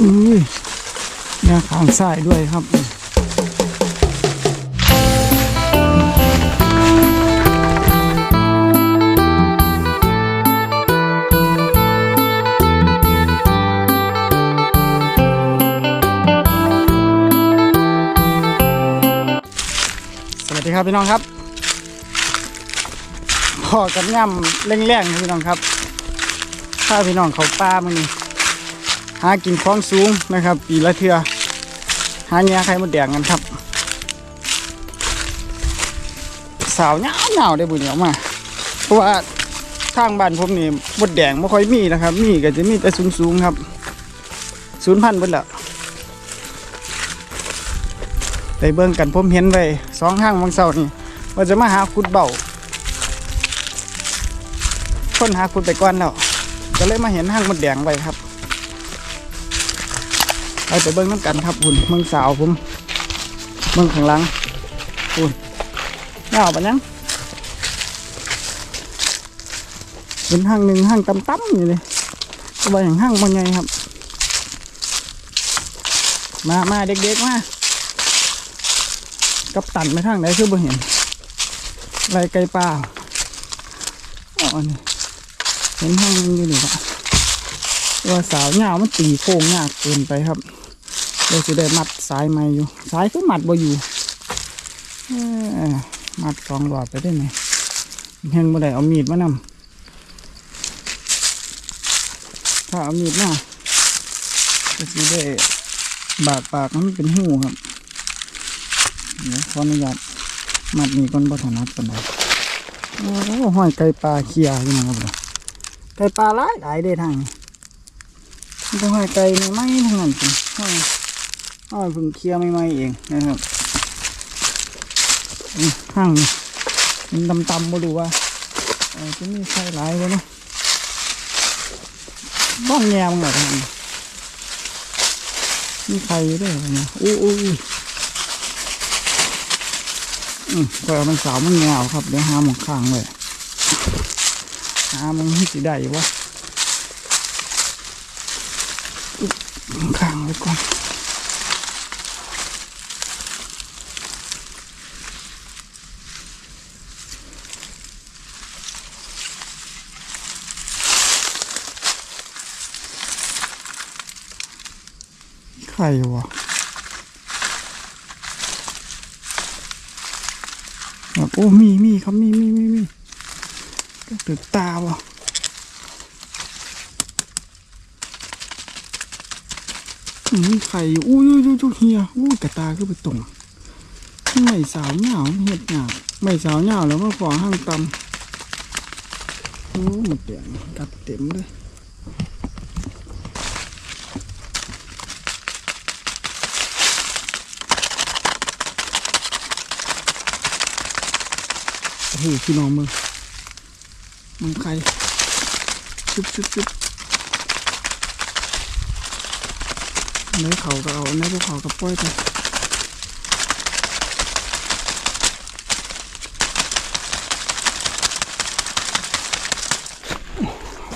อุ้ยหน้าข้างซ้ายด้วยครับสวัสดีครับพี่น้องครับพอกันย่ำแรงๆนะพี่น้องครับ ถ้าพี่น้องเขาป้ามันนี่ หากินของสูงนะครับ ปีละเทือหาแง่ไข่มดแดงกันครับ สาวเหงาเหงาได้บุญเหนียวมา เพราะว่าทางบ้านผมนี่มดแดงไม่ค่อยมีนะครับ มีก็จะมีแต่สูงๆครับศูนย์พันบิดละได้เบิ่งกันผมเห็นไว้สองห้างวังเสานี่ว่าจะมาหาขุดเบาคนหาขุดไปก่อนแล้วก็เลยมาเห็นห้างมดแดงไว้ครับ ไปไปเบิ้งน้ำกันครับหุ่นเมืองสาวผมเมืองข้างหลังหุ่นเงาปะยังเป็นห้างหนึ่งห้างต่ำๆอยู่เลยก็ไปอย่างห้างบางไงครับ มามาเด็กๆมากับตันไปทางไหนคือบ่เห็นไรไก่ปลาอ๋อนี่เห็นห้างหนึงอยู่นี่ครับ ว่าสาวเหงามันตีโค้งยากเกินไปครับเลยจะได้มัดสายไม้อยู่ สายก็มัดบ่อยู่มัดสองหลอดไปได้ไหมแห้งบ่ได้เอามีดมานำถ้าเอามีดมาก็จะได้บาดปากมันเป็นหูครับเดี๋ยวขออนุญาตมัดนี่ก่อนบ่ถนัดปานใดโอ้ห้อยไก่ปลาเคียอยู่นะครับไก่ปลาหลายหลายเด้ทางนี้ มันจะห้อยไก่ไม่ไหม้ทั้งนั้นสิห้อยห้อยเพึ่งเคลียร์ไม่ไหมเองนะครับนี่างมันตำๆมาดูว่าจะมีใครหลายวะเนาะบ้องแงมเหรอท่านมีใครด้วยนี่ยอู้อู้อืมก็มันสาวมันแงวครับเดี๋ยวหาหมองข้างเลยหามองที่สิได้วะ ข้างไว้ก่อนใครวะโอ้มีมีครับมีมีมีมีตึกตาวะ อืม ไข่อุ้ยอุ้ยอุ้ยอุ้ยเฮียอุ้ยกระตาขึ้นไปตรงไม่สาวเหงาเห็ดหยาไม่สาวเหงาแล้วก็ฟอห้างตำโอ้หมดเดียงกัดเต็มเลยโอ้โหพี่น้องมึงมึงใครชุบชุบชุบ เนื้อเขาก็เอาเนื้อพวกเขาก็ปล่อยไป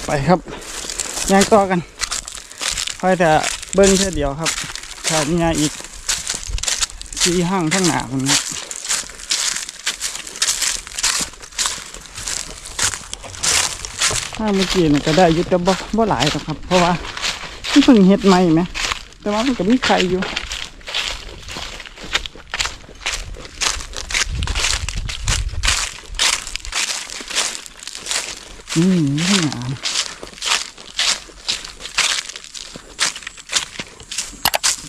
ไปครับย่างต่อกันค่อยแต่เบิ้งแค่เดียวครับถ้ามีงานอีกสี่ห้างทั้งหนาผมครับถ้าเมื่อกี้นี่ก็ได้ยุติบ่บ่หลายหรอกครับ เพราะว่าเพิ่งเฮ็ดใหม่ไหม แต่ว่ามันก็มีไข่อยู่อืมไม่หนาม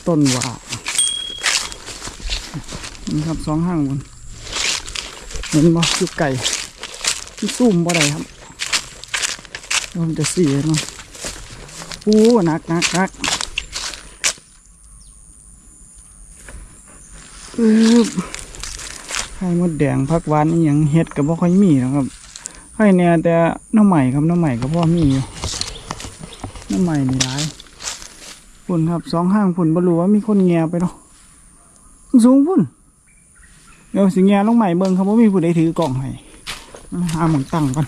ต้นว่านี่ครับสองห้างบนเห็นบ่อยู่ไก่ที่ซุ่มบ่ได้ครับมันจะเสียเนาะโอ้หนักหนักหนัก อึบ ไข่มดแดงพักหวานนี่ยังเฮ็ดกับบ่ค่อยมีนะครับไข่เนี่ยแต่หน้ำใหม่ครับหน้ำใหม่ก็พ่อมีอยู่หน้ำใหม่นี่ร้ายพุ่นครับสองห้างพุ่นบ่รู้ว่ามีคนแงไปเนาะสูงพุ่นเดี๋ยวสิแงลงใหม่เบิ่งครับว่ามีผู้ใดถือกล่องให้หาหมองตั้งก่อน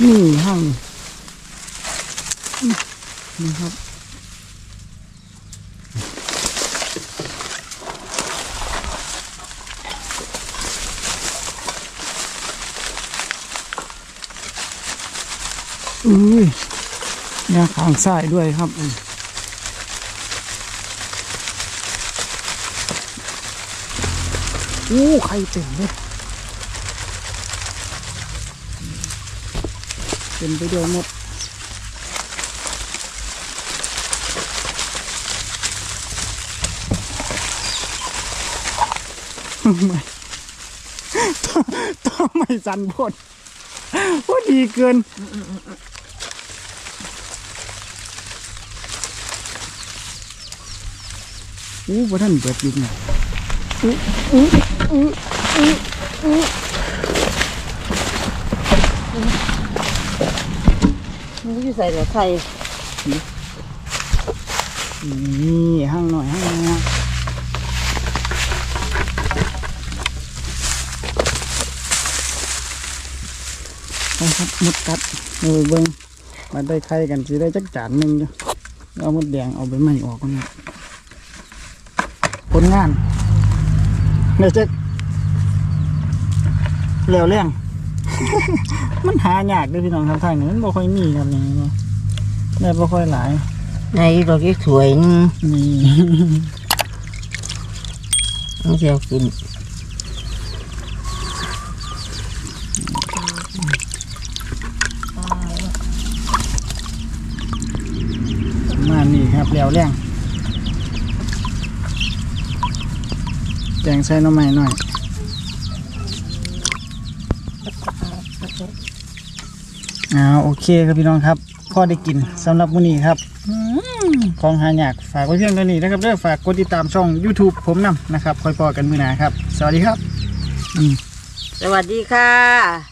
นี่หม่มันจะถึงปะมันดูต่ำครับมดเดียวสิง่ายใจหัวจะฟองปะนี่ห้างนะครับอุ้ยเนี่ยข้างซ้ายด้วยครับอืมโอ้ไข่เต็มเลย เป็นไปด้วยหมดไม่ต้องไม่สันพดว่าดีเกินอู้บ่ท่านเบิดยิงอะอู้อู้อู้อู้อู้ มันอยู่ ใส่เหลือไข่นี่ห้างหน่อยห้างหน่อยไปครับหมดกัดเออเบิ้งมาได้ไข่กันสิได้จักจานหนึ่งอยู่เอาหมดแดงเอาไปไหม้ออกก่อนนะผลงานเนี่ยจะเหลวเรื่อง มันหายากเด้วยพี่น้องครับทางนี้มันบ่ค่อยมีครับนี่เนาะได้บ่ค่อยหลายในดอกที่สวยนึงนี่มันจะเอากินประมาณนี้ครับแล้วแรงแจงใส่หน้ำใหม่หน่อย อ่าโอเคครับพี่น้องครับพอได้กินสำหรับมื้อนี้ครับอืมของหายากฝากไว้เพียงเท่านี้นะครับเด้อฝากกดติดตามช่อง YouTube ผมนำนะครับคอยพอกันมื้อหน้าครับ สวัสดีครับอืมสวัสดีค่ะ